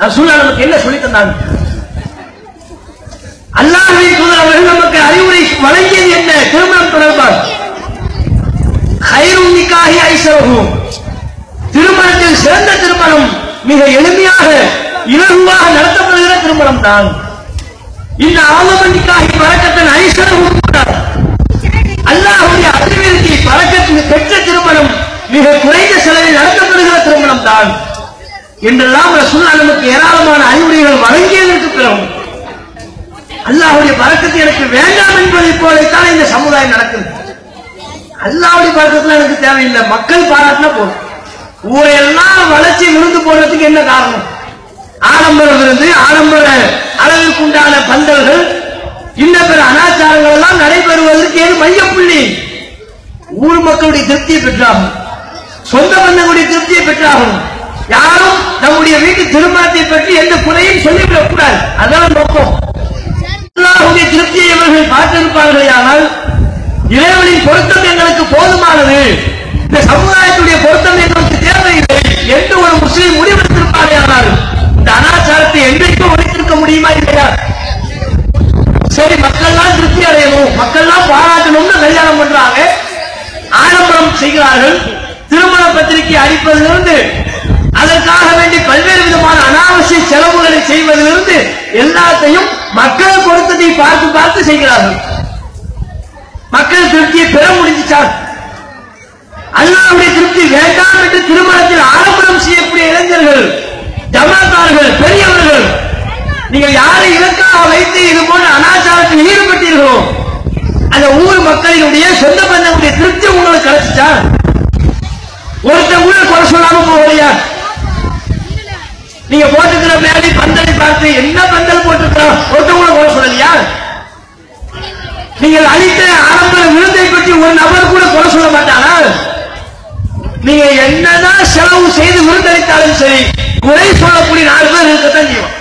ரசூலா நமக்கு என்ன சொல்லி தந்தாங்க அல்லாஹின் தூதர் அவர்கள் நமக்கு அறிவுரை வழங்கியது என்ன? திருமணம் தொடர்பாக. ஹைரும் நிக்காகி ஐசரகும் திருமணத்தில் சிறந்த திருமணம் மிக எளிமையாக இலகுவாக நடத்தப்படுகிற திருமணம் தான் இந்த ஆலம நிக்காஹி ஐசரகும் அல்லாஹுடைய அறிவிற்கு அபிவிருத்தி பெற்ற திருமணம் மிக குறைந்த செலவில் நடத்தப்படுகிற திருமணம் தான் என்றெல்லாம் ரசூல்லா நமக்கு ஏராளமான அறிவுரைகள் வழங்கியதற்கு பிறகு அல்லாஹ்வுடைய பறக்கத்து எனக்கு வேண்டாம் என்பதை போலத்தான் இந்த சமுதாயம் நடக்குது. அல்லாவுடைய பறக்கத்துல எனக்கு தேவையில்லை. மக்கள் பாராட்டினா போதும். ஊரையெல்லாம் வளர்ச்சி விழுந்து போடுறதுக்கு என்ன காரணம்? ஆடம்பரம் இருந்து ஆடம்பர அளவிற்குண்டான பந்தல்கள் இன்ன பிற அனாச்சாரங்கள் எல்லாம் நடைபெறுவதற்கு ஏது மையப்புள்ளி? ஊர் மக்களுடைய திருப்தியை பெற்றாகும். சொந்த பந்தங்களுடைய திருப்தியை பெற்றாகும். யாரும் நம்முடைய வீட்டு திருமணத்தை பற்றி எந்த குறையும் சொல்லிவிடக் கூடாது அதான் நோக்கம் அல்லாஹ்வுடைய திருப்தியை இவர்கள் பார்த்திருப்பார்கள் ஆனால் இறைவனின் பொருத்தம் எங்களுக்கு போதுமானது. இந்த சமுதாயத்துடைய பொருத்தம் எங்களுக்கு தேவையில்லை என்று ஒரு முஸ்லீம் முடிவெடுத்திருப்பாரே ஆனால் இந்த அனாச்சாரத்தை என்றைக்கும் ஒழித்திருக்க முடியுமா இல்லையா? சரி மக்கள்லாம் திருப்தி அடையணும். மக்கள்லாம் பாராட்டணும்னு கல்யாணம் பண்றாங்க. ஆடம்பரம் செய்கிறார்கள். திருமண பத்திரிகை அடிப்பதிலிருந்து அதற்காக வேண்டி பல்வேறு விதமான அனாவசிய செலவுகளை செய்வதிலிருந்து எல்லாத்தையும் மக்கள் பொருத்தத்தை பார்த்து பார்த்து செய்கிறார்கள். மக்கள் திருப்தியை பெற முடிஞ்சிச்சா? அல்லாவுடைய திருப்தி வேண்டாம் என்று திருமணத்தில் ஆடம்பரம் செய்யக்கூடிய இளைஞர்கள் ஜமாத்தார்கள் பெரியவர்கள் நீங்கள் யாரை இலக்காக வைத்து இது போன்ற அனாச்சாரத்தில் ஈடுபட்டீர்களோ அந்த ஊர் மக்களினுடைய சொந்த பந்தங்களுடைய திருப்தி உங்களுக்கு கிடைச்சிச்சா? ஒருத்தர் கூட குறை சொல்லாம போகலையா? நீங்க போட்டுக்கிற மேலே பந்தலை பார்த்து என்ன பந்தல் போட்டிருக்கிறோம் ஒருத்தன் கூட போட சொல்லலையா? நீங்கள் அளித்த ஆரம்ப விருந்தை பற்றி ஒரு நபர் கூட குறை சொல்ல மாட்டானா நீங்க என்னதான் செலவு செய்து விருந்தளித்தாலும் சரி குறை சொல்லக்கூடிய நாலு பேர் இருக்கத்தான் செய்வோம்.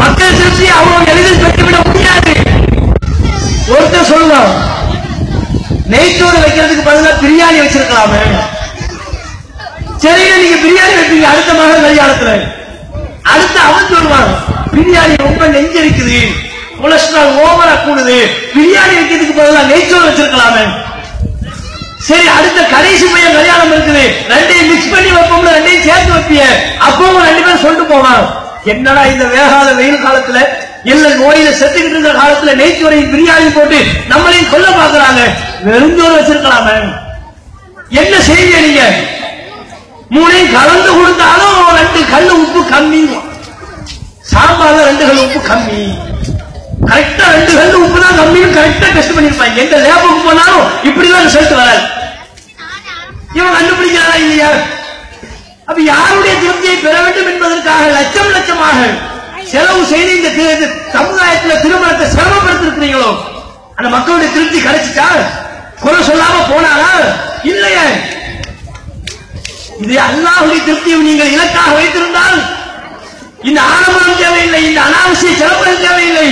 மக்கள் திருப்தி அவ்வளவு எளிதில் பெற்றுவிட முடியாது. ஒருத்தர் சொல்லுவோம் நெய்ச்சோறு வைக்கிறதுக்கு பதிலாக பிரியாணி வச்சிருக்கலாமே. சரிங்க நீங்க பிரியாணி வைப்பீங்க அடுத்த மகள் கல்யாணத்துல. அடுத்த அவன் சொல்லுவான் பிரியாணி ரொம்ப நெஞ்சரிக்குது கொலஸ்ட்ரால் ஓவரா கூடுது பிரியாணி வைக்கிறதுக்கு பதிலா நெய்ச்சோறு வச்சிருக்கலாமே. சரி அடுத்த கடைசி பையன் கல்யாணம் இருக்குது ரெண்டையும் மிக்ஸ் பண்ணி வைப்போம்ல ரெண்டையும் சேர்த்து வைப்பிய. அப்பவும் ரெண்டு பேரும் சொல்லிட்டு போவான். என்னடா இந்த வேகாத வெயில் காலத்துல இல்ல நோயில செத்துக்கிட்டு இருந்த காலத்துல நெய்ச்சோரையும் பிரியாணி போட்டு நம்மளையும் கொல்ல பாக்குறாங்க வெறுஞ்சோறு வச்சிருக்கலாமே. என்ன செய்வீங்க நீங்க? மூணையும் கலந்து கொடுத்தாலும் ரெண்டு கல் உப்பு கம்மி. சாம்பார்ல ரெண்டு கல் உப்பு கம்மி. கரெக்டா ரெண்டு கல்லு உப்பு தான் கம்மின்னு கரெக்டா டெஸ்ட் பண்ணிருப்பாங்க. எந்த லேபுக்கு போனாலும் இப்படிதான் ரிசல்ட் வராது. இவன் கண்டுபிடிக்கிறாரா இல்லையா? அப்ப யாருடைய திருப்தியை பெற வேண்டும் என்பதற்காக லட்சம் லட்சமாக செலவு செய்து இந்த சமுதாயத்தில் சமுதாயத்துல திருமணத்தை சிரமப்படுத்திருக்கிறீங்களோ? அந்த மக்களுடைய திருப்தி கிடைச்சிட்டா குறை சொல்லாம போனாரா? இல்லையே. இது அல்லாஹுடைய திருப்தியை நீங்கள் இலக்காக வைத்திருந்தால் இந்த ஆடம்பரம் தேவையில்லை இந்த அனாவசிய செலவுகள் தேவையில்லை.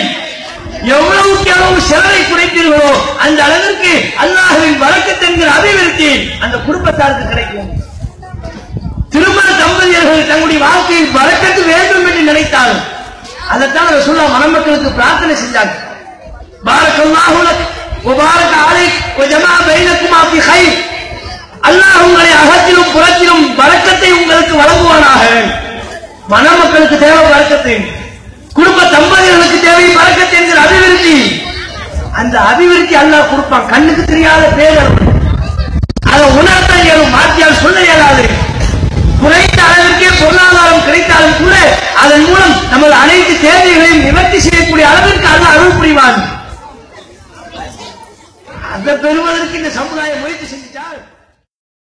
எவ்வளவுக்கு எவ்வளவு செலவை குறைத்தீர்களோ அந்த அளவிற்கு அல்லாஹுவின் வழக்கத்தை என்கிற அபிவிருத்தி அந்த குடும்பத்தாருக்கு கிடைக்கும். திருமண தம்பதியர்கள் தங்களுடைய வாழ்க்கையில் வழக்கத்து வேண்டும் என்று நினைத்தால் அதைத்தான் ரசூல்லா மணமக்களுக்கு பிரார்த்தனை செஞ்சாங்க. பாரக்கல்லாஹு வழங்குவானாக மணமக்களுக்கு தேவை வழக்கத்தை குடும்ப தம்பதிகளுக்கு தேவை வழக்கத்தை என்கிற அபிவிருத்தி. அந்த அபிவிருத்தி அல்லா கொடுப்பான். கண்ணுக்கு தெரியாத பேர் அதை. உணர்த்த இயலும் மாற்றியால் சொல்ல இயலாது. குறைந்த அளவிற்கே பொருளாதாரம் கிடைத்தாலும் கூட அதன் மூலம் நமது அனைத்து தேவைகளையும் நிவர்த்தி செய்யக்கூடிய அளவிற்கு அல்ல அருள் புரிவான். அதை பெறுவதற்கு இந்த சமுதாயம் முயற்சி